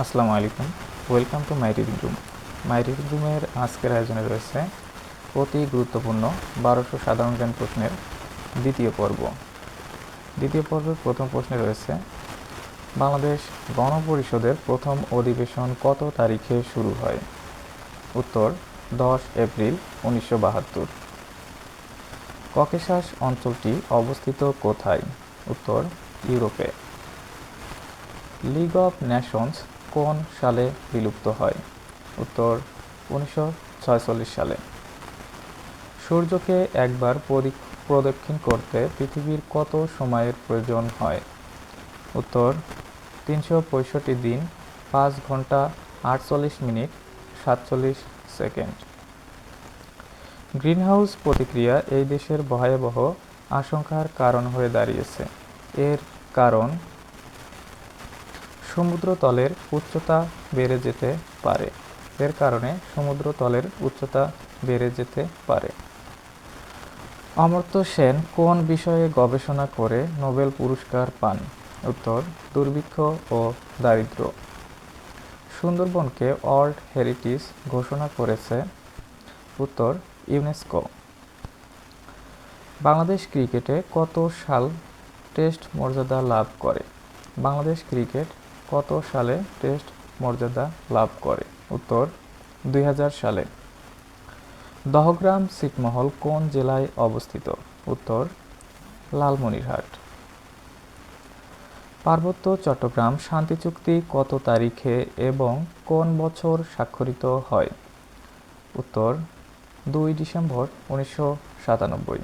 আসসালামু আলাইকুম। Welcome to my reading room my reading রুমের আজকের আয়োজনে রয়েছে অতি গুরুত্বপূর্ণ বারোশো সাধারণ জ্ঞান প্রশ্নের দ্বিতীয় পর্ব। দ্বিতীয় পর্বের প্রথম প্রশ্নে রয়েছে, বাংলাদেশ গণপরিষদের প্রথম অধিবেশন কত তারিখে শুরু হয়? উত্তর, দশ এপ্রিল উনিশশো বাহাত্তর। ককেশাস অঞ্চলটি অবস্থিত কোথায়? উত্তর, ইউরোপে। লিগ অফ নেশনস কোন সালে বিলুপ্ত হয়? উত্তর, উনিশশো সালে। সূর্যকে একবার প্রদক্ষিণ করতে পৃথিবীর কত সময়ের প্রয়োজন হয়? উত্তর, তিনশো পঁয়ষট্টি দিন, পাঁচ ঘণ্টা আটচল্লিশ মিনিট, সাতচল্লিশ সেকেন্ড। গ্রিনহাউস প্রতিক্রিয়া এই দেশের ভয়াবহ আশঙ্কার কারণ হয়ে দাঁড়িয়েছে। এর কারণ সমুদ্রতলের উচ্চতা বেড়ে যেতে পারে। এর কারণে সমুদ্রতলের উচ্চতা বেড়ে যেতে পারে। অমর্ত্য সেন কোন বিষয়ে গবেষণা করে নোবেল পুরস্কার পান? উত্তর, দুর্ভিক্ষ ও দারিদ্র্য। সুন্দরবনকে ওয়ার্ল্ড হেরিটেজ ঘোষণা করেছে। উত্তর, ইউনেস্কো। বাংলাদেশ ক্রিকেটে কত সাল টেস্ট মর্যাদা লাভ করে? বাংলাদেশ ক্রিকেট কত সালে টেস্ট মর্যাদা লাভ করে? উত্তর, দুই হাজার সালে। দহগ্রাম ছিটমহল কোন জেলায় অবস্থিত? উত্তর, লালমনিরহাট। পার্বত্য চট্টগ্রাম শান্তি চুক্তি কত তারিখে এবং কোন বছর স্বাক্ষরিত হয়? উত্তর, দুই ডিসেম্বর উনিশশো সাতানব্বই।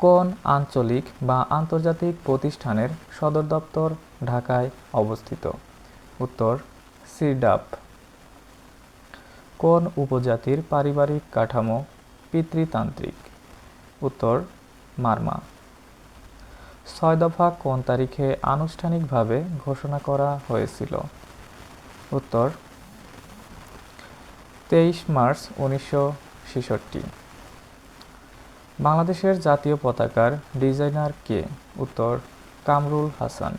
কোন আঞ্চলিক বা আন্তর্জাতিক প্রতিষ্ঠানের সদর দপ্তর ঢাকায় অবস্থিত? উত্তর, সিডাপ। কোন উপজাতির পারিবারিক কাঠামো পিতৃতান্ত্রিক? উত্তর, মারমা। ছয় দফা কোন তারিখে আনুষ্ঠানিকভাবে ঘোষণা করা হয়েছিল? উত্তর, তেইশ মার্চ উনিশশো ছেষট্টি। বাংলাদেশের জাতীয় পতাকার ডিজাইনার কে? উত্তর, কামরুল হাসান।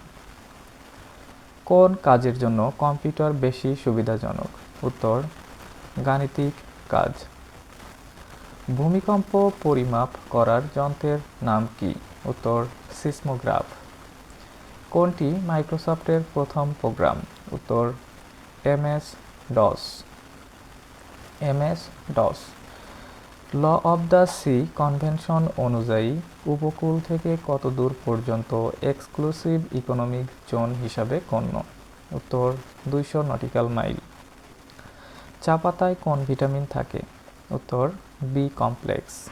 কোন কাজের জন্য কম্পিউটার বেশি সুবিধাজনক? উত্তর, গাণিতিক কাজ। ভূমিকম্প পরিমাপ করার যন্ত্রের নাম কি? উত্তর, সিসমোগ্রাফ। কোনটি মাইক্রোসফটের প্রথম প্রোগ্রাম? উত্তর, MS DOS. MS DOS. Law of the sea convention অনুযায়ী উপকূল থেকে কত দূর পর্যন্ত এক্সক্লুসিভ ইকোনমিক জোন হিসাবে গণ্য? উত্তর, দুইশো নটিক্যাল মাইল। চা পাতায় কোন ভিটামিন থাকে? উত্তর, বি কমপ্লেক্স।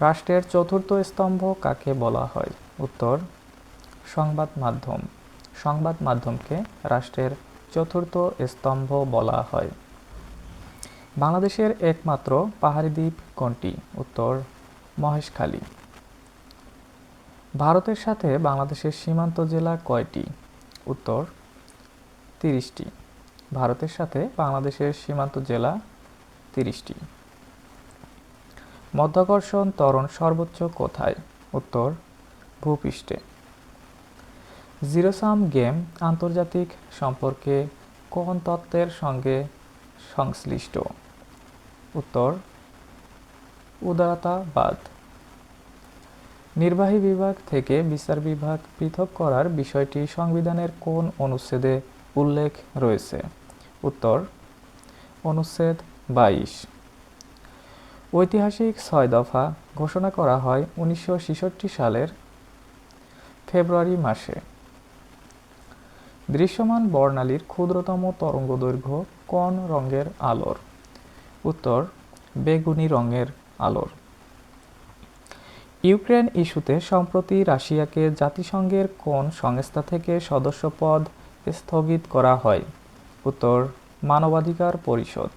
রাষ্ট্রের চতুর্থ স্তম্ভ কাকে বলা হয়? উত্তর, সংবাদ মাধ্যম। সংবাদ মাধ্যমকে রাষ্ট্রের চতুর্থ স্তম্ভ বলা হয়। বাংলাদেশের একমাত্র পাহাড়ি দ্বীপ কোনটি? উত্তর, মহেশখালী। ভারতের সাথে বাংলাদেশের সীমান্ত জেলা কয়টি? উত্তর, তিরিশটি। ভারতের সাথে বাংলাদেশের সীমান্ত জেলা তিরিশটি। মধ্যাকর্ষণ ত্বরণ সর্বোচ্চ কোথায়? উত্তর, ভূপৃষ্ঠে। জিরোসাম গেম আন্তর্জাতিক সম্পর্কে কোন তত্ত্বের সঙ্গে সংশ্লিষ্ট? উত্তর, উদারতাবাদ। নির্বাহী বিভাগ থেকে বিচার বিভাগ পৃথক করার বিষয়টি সংবিধানের কোন অনুচ্ছেদে উল্লেখ রয়েছে? উত্তর, অনুচ্ছেদ বাইশ। ঐতিহাসিক ছয় দফা ঘোষণা করা হয় উনিশশো ছেষট্টি সালের ফেব্রুয়ারি মাসে। দৃশ্যমান বর্ণালীর ক্ষুদ্রতম তরঙ্গদৈর্ঘ্য কোন রঙের আলোর? উত্তর, বেগুনি রঙের আলোর। ইউক্রেন ইস্যুতে সম্প্রতি রাশিয়াকে জাতিসংঘের কোন সংস্থা থেকে সদস্যপদ স্থগিত করা হয়? উত্তর, মানবাধিকার পরিষদ।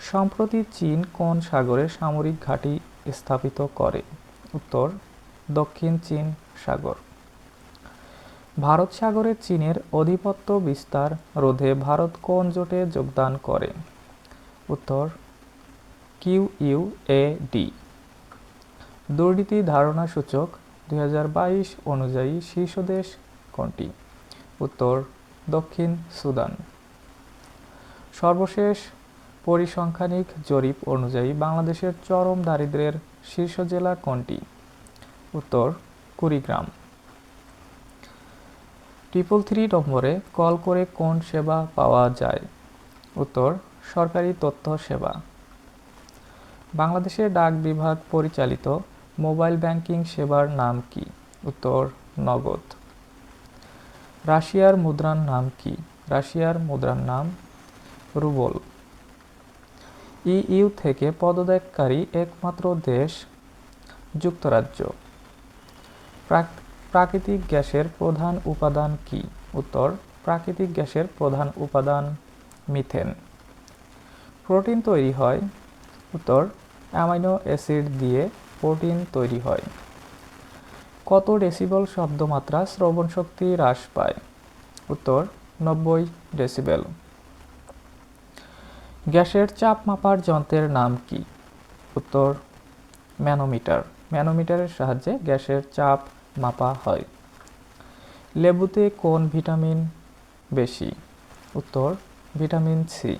সম্প্রতি চীন কোন সাগরে সামরিক ঘাঁটি স্থাপিত করে? উত্তর, দক্ষিণ চীন সাগর। ভারত সাগরে চীনের আধিপত্য বিস্তার রোধে ভারত কোন জোটে যোগদান করে? উত্তর কিউ ইউ এ ডি দুর্নীতি ধারণা সূচক দু হাজার বাইশ অনুযায়ী শীর্ষ দেশ কোনটি? উত্তর, দক্ষিণ সুদান। সর্বশেষ পরিসংখ্যানিক জরিপ অনুযায়ী বাংলাদেশের চরম দারিদ্র্যের শীর্ষ জেলা কোনটি? উত্তর, কুড়িগ্রাম। ট্রিপল থ্রি নম্বরে কল করে কোন সেবা পাওয়া যায়? উত্তর সরকারি তথ্য সেবা। বাংলাদেশের ডাক বিভাগ পরিচালিত মোবাইল ব্যাংকিং সেবার নাম কি? উত্তর, নগদ। রাশিয়ার মুদ্রার নাম কি? রাশিয়ার মুদ্রার নাম রুবল। ইইউ থেকে পদত্যাগকারী একমাত্র দেশ যুক্তরাজ্য। প্রাক- প্রাকৃতিক গ্যাসের প্রধান উপাদান কি? উত্তর, প্রাকৃতিক গ্যাসের প্রধান উপাদান মিথেন। প্রোটিন তৈরি হয়, উত্তর, অ্যামাইনো অ্যাসিড দিয়ে প্রোটিন তৈরি হয়। কত ডেসিবল শব্দমাত্রা শ্রবণ শক্তি হ্রাস পায়? উত্তর, নব্বই ডেসিবেল। গ্যাসের চাপ মাপার যন্ত্রের নাম কি? উত্তর, ম্যানোমিটার। ম্যানোমিটারের সাহায্যে গ্যাসের চাপ মাপা হয়। লেবুতে কোন ভিটামিন বেশি? উত্তর, ভিটামিন সি।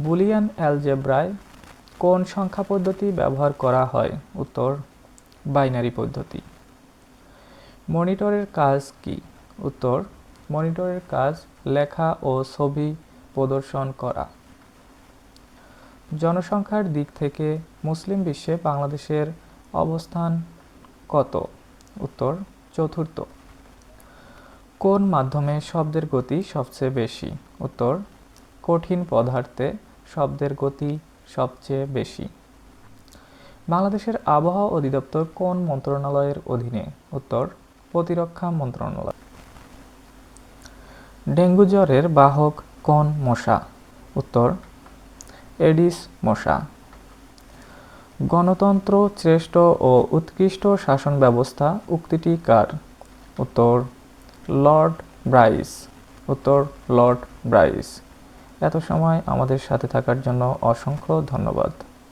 বুলিয়ান অ্যালজেব্রায় কোন সংখ্যা পদ্ধতি ব্যবহার করা হয়? উত্তর, বাইনারি পদ্ধতি। মনিটরের কাজ কি? উত্তর, মনিটরের কাজ লেখা ও ছবি প্রদর্শন করা। জনসংখ্যার দিক থেকে মুসলিম বিশ্বে বাংলাদেশের অবস্থান কত? উত্তর, চতুর্থ। কোন মাধ্যমে শব্দের গতি সবচেয়ে বেশি? উত্তর কঠিন পদার্থে শব্দের গতি সবচেয়ে বেশি। বাংলাদেশের আবহাওয়া অধিদপ্তর কোন মন্ত্রণালয়ের অধীনে? উত্তর, প্রতিরক্ষা মন্ত্রণালয়। ডেঙ্গু জ্বরের বাহক কোন মশা? উত্তর, এডিস মশা। গণতন্ত্র শ্রেষ্ঠ ও উৎকৃষ্ট শাসন ব্যবস্থা উক্তিটি কার? উত্তর, লর্ড ব্রাইস। উত্তর, লর্ড ব্রাইস। এত সময় আমাদের সাথে থাকার জন্য অসংখ্য ধন্যবাদ।